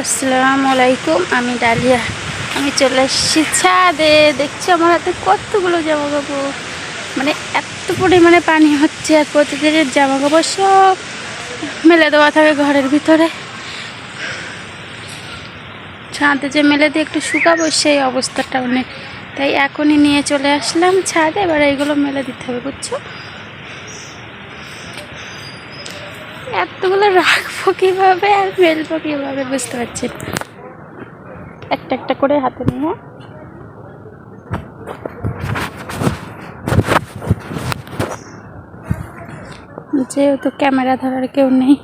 আসসালামু আলাইকুম, আমি ডালিয়া। আমি চলে এসেছি ছাদে। দেখছি আমার হাতে কতগুলো জামা কাপড় মানে এত পরিমাণে পানি হচ্ছে আর প্রতিদিনের জামা কাপড় সব মেলে দেওয়া থাকে ঘরের ভিতরে। ছাদে যে মেলে দিয়ে একটু শুকাবো সেই অবস্থাটাও নেই তাই এখনই নিয়ে চলে আসলাম ছাদে, এবার এইগুলো মেলে দিতে হবে, বুঝছ? এতগুলো রাখব কীভাবে আর ফেলব কীভাবে বুঝতে পারছি একটা একটা করে হাতে নিয়ে। যেহেতু ক্যামেরা ধরার কেউ নেই।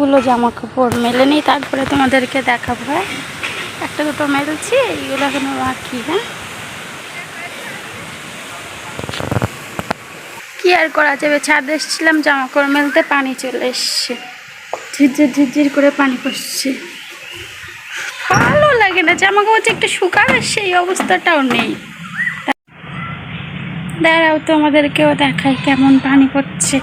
কতগুলো জামা কাপড় মেলে নিই, তারপরে তোমাদেরকে দেখাবো হ্যাঁ? একটা দুটো মেলছি, এইগুলো এখনও বাকি হ্যাঁ? কি আর করা যাবে? ছাদে এসেছিলাম জামা কাপড় মেলতে পানি চলে এসছে। ঝিরঝির ঝিরঝির করে পানি পড়ছে। ভালো লাগে না জামা কাপড় যে একটু শুকাবে, সেই অবস্থাটাও নেই। দাঁড়াও, তোমাদেরকেও দেখাই কেমন পানি পড়ছে।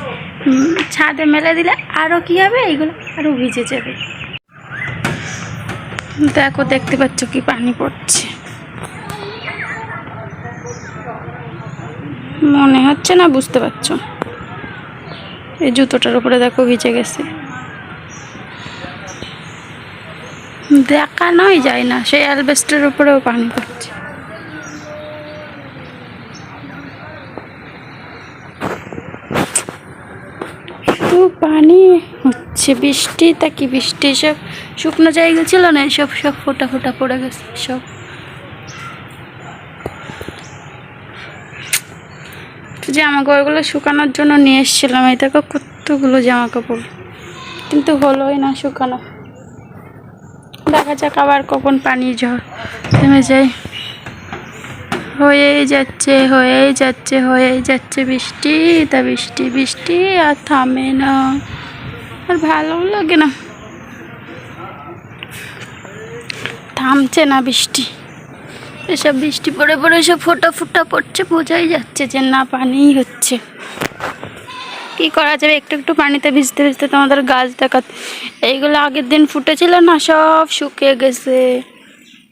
ছাদে মেলে দিলে আরও কি হবে? এইগুলো আরও ভিজে যাবে। দেখো, দেখতে পাচ্ছ কি পানি পড়ছে। মনে হচ্ছে না, বুঝতে পারছ? এই জুতোটার উপরে দেখো ভিজে গেছে। দেখানোই যায় না। সেই অ্যালবেস্টের উপরেও পানি পড়ছে তো পানি, হচ্ছে বৃষ্টি, তা কি বৃষ্টি, সব শুকনো জায়গা ছিল না সব সব ফোটা ফোটা পড়ে গেছে সব। জামা কাপড়গুলো শুকানোর জন্য নিয়ে এসেছিলাম, এই দেখো কতগুলো জামা কাপড় কিন্তু হলোই না শুকানো। দেখা যাক আবার কখন পানি ঝড় থেমে যায়। হয়েই যাচ্ছে হয়েই যাচ্ছে হয়েই যাচ্ছে বৃষ্টি, তা বৃষ্টি বৃষ্টি আর থামে না। আর ভালো লাগে না। থামছে না বৃষ্টি। এসব বৃষ্টি পড়ে পড়ে সব ফোটা ফোটা পড়ছে, বোঝাই যাচ্ছে যে না, পানিই হচ্ছে। কি করা যাবে? একটু একটু পানিতে ভিজতে ভিজতে তোমাদের গাছ দেখা এইগুলো আগের দিন ফুটেছিল না, সব শুকিয়ে গেছে।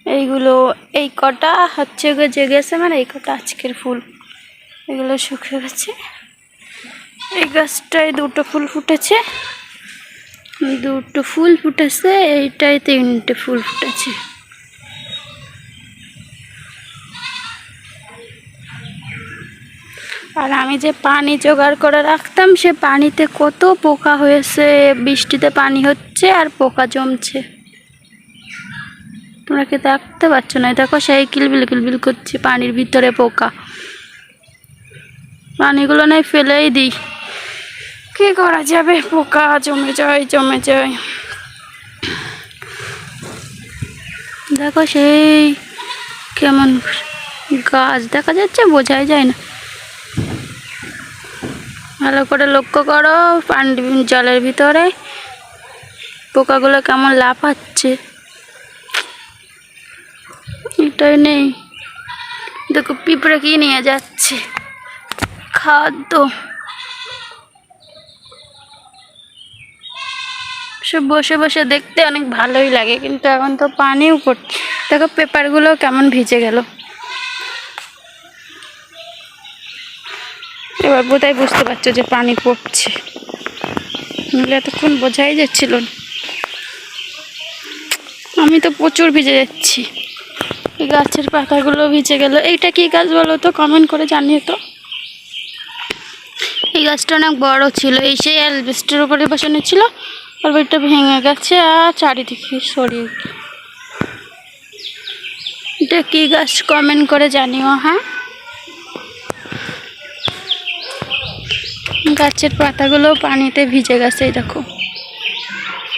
এইগুলো, এই কটা হচ্ছে যে গেছে মানে এই কটা আজকের ফুল। এগুলো শুকিয়ে গেছে। এই গাছটায় দুটো ফুল ফুটেছে। দুটো ফুল ফুটেছে এইটাই তিনটে ফুল ফুটেছে। আর আমি যে পানি জোগাড় করে রাখতাম, সে পানিতে কত পোকা হয়েছে, বৃষ্টিতে পানি হচ্ছে আর পোকা জমছে। তোমরা কি দেখতে পাচ্ছ না? দেখো সেই কিলবিল কিলবিল করছে পানির ভিতরে পোকা। পানিগুলো নাই ফেলেই দিই। কি করা যাবে? পোকা জমে যায় জমে যায়। দেখো সেই কেমন গাছ। দেখা যাচ্ছে বোঝাই যায় না। ভালো করে লক্ষ্য করো পানি জলের ভিতরে। পোকাগুলো কেমন লাফাচ্ছে। এটাই নেই। দেখো, পিঁপড়ে কি নিয়ে যাচ্ছে? খাদ্য। সব বসে বসে দেখতে অনেক ভালোই লাগে, কিন্তু এখন তো পানিও পড়ছে। দেখো, পেপারগুলো কেমন ভিজে গেল। এবার বোধহয় বুঝতে পারছ যে পানি পড়ছে। এতক্ষণ বোঝাই যাচ্ছিল আমি তো প্রচুর ভিজে যাচ্ছি। এই গাছের পাতাগুলো ভিজে গেল। এইটা কি গাছ বলো তো? কমেন্ট করে জানিয়ে তো। এই গাছটা অনেক বড় ছিল। এই সেই অ্যালবেস্টের উপরে বসানো ছিল। আর ওইটা ভেঙে গেছে আর চারিদিকে সরিয়ে এটা কি গাছ কমেন্ট করে জানিও হ্যাঁ? গাছের পাতাগুলো পানিতে ভিজে গেছে দেখো।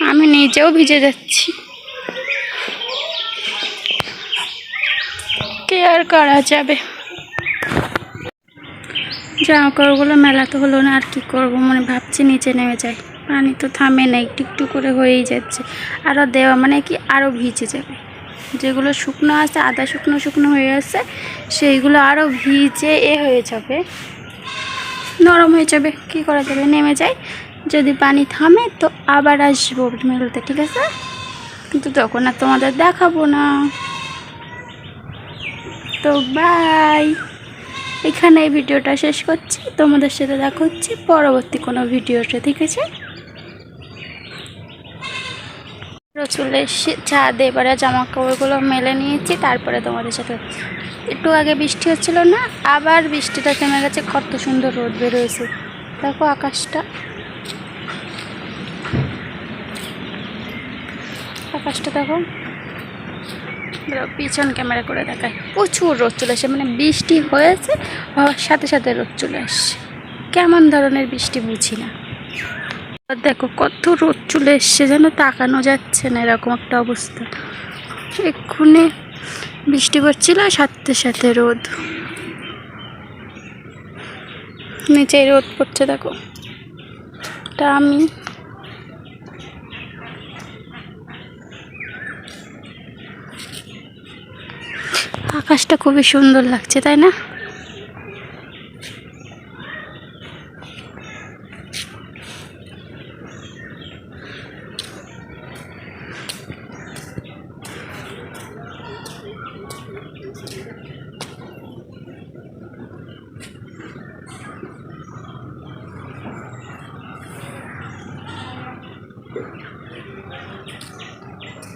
আমি নিজেও ভিজে যাচ্ছি। আর করা যাবে? জামা কাপড়গুলো মেলাতে হলো না, আর কি করব মানে ভাবছি নিচে নেমে যাই। পানি তো থামে না একটু একটু করে হয়েই যাচ্ছে। আরও দেওয়া মানে কি আরও ভিজে যাবে। যেগুলো শুকনো আছে, আদা শুকনো শুকনো হয়ে আছে, সেইগুলো আরও ভিজে এ হয়ে যাবে। নরম হয়ে যাবে, কি করা যাবে? নেমে যাই। যদি পানি থামে তো আবার আসব মেলতে, ঠিক আছে? কিন্তু তখন আর তোমাদের দেখাবো না। তো বাই। এখানে এই ভিডিওটা শেষ করছি। তোমাদের সাথে দেখা হচ্ছে পরবর্তী কোনো ভিডিওটা ঠিক আছে? চলে এসে ছাদে এবারে জামা কাপড়গুলো মেলে নিয়েছি, তারপরে তোমাদের সাথে একটু আগে বৃষ্টি হচ্ছিল না, আবার বৃষ্টিটা থেমে গেছে। কত সুন্দর রোদ বেরোয়েছে। দেখো আকাশটা। আকাশটা দেখো। পিছন ক্যামেরা করে দেখায়। প্রচুর রোদ চলে আসে মানে বৃষ্টি হয়েছে হওয়ার সাথে সাথে রোদ চলে আসছে কেমন ধরনের বৃষ্টি বুঝি না। দেখো কত রোদ চলে এসছে, যেন তাকানো যাচ্ছে না এরকম একটা অবস্থা। এক্ষুনি বৃষ্টি পড়ছিল সাথে সাথে রোদ। নিচে রোদ পড়ছে, দেখো। তা আমি আকাশটা খুবই সুন্দর লাগছে তাই না?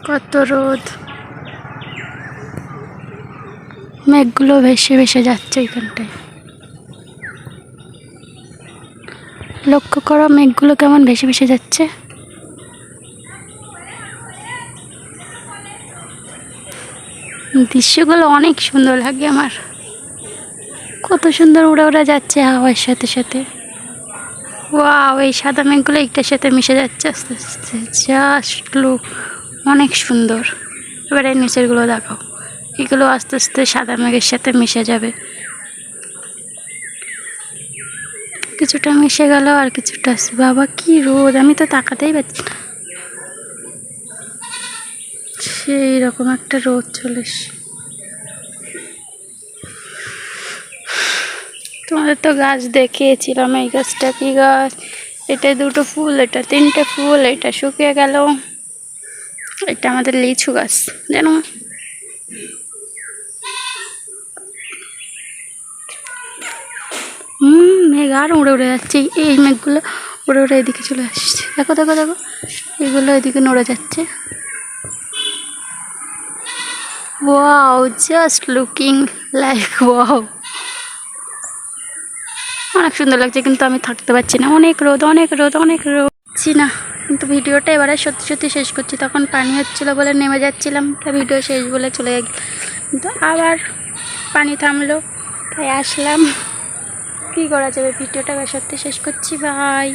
কত রোদ। মেঘগুলো ভেসে ভেসে যাচ্ছে ওইখানটায় লক্ষ্য করো, মেঘগুলো কেমন ভেসে ভেসে যাচ্ছে। দৃশ্যগুলো অনেক সুন্দর লাগে আমার। কত সুন্দর উড়ে উড়ে যাচ্ছে হাওয়ার সাথে সাথে। ওয়াও, এই সাদা মেঘগুলো একটার সাথে মিশে যাচ্ছে আস্তে আস্তে জাস্ট লুক অনেক সুন্দর। এবার এই নিচেরগুলো দেখাও। এগুলো আস্তে আস্তে সাদা মেঘের সাথে মিশে যাবে। কিছুটা মিশে গেল আর কিছুটা আছে। বাবা, কি রোদ, আমি তো তাকাতেই পাচ্ছি না। সেই রকম একটা রোদ চলে তোমাদের তো গাছ দেখিয়েছিলাম, এই গাছটা কি গাছ? এটা দুটো ফুল, এটা তিনটে ফুল, এটা শুকিয়ে গেল। এটা আমাদের লিচু গাছ, জানো? হুম, মেঘ আর উড়ে উড়ে যাচ্ছে। এই- মেঘগুলো উড়ে উড়ে এদিকে চলে আসছে। দেখো দেখো দেখো, এগুলো এদিকে নড়ে যাচ্ছে। Wow just looking like wow অনেক সুন্দর লাগছে, কিন্তু আমি থাকতে পারছি না। অনেক রোদ অনেক রোদ অনেক রোদ। পাচ্ছি না, কিন্তু ভিডিওটা এবারে সত্যি সত্যি শেষ করছি। তখন পানি হচ্ছিল বলে নেমে যাচ্ছিলাম, তা ভিডিও শেষ বলে চলে গেল। কিন্তু আবার পানি থামলো, তাই আসলাম। কী করা যাবে? ভিডিওটা সত্যি শেষ করছি ভাই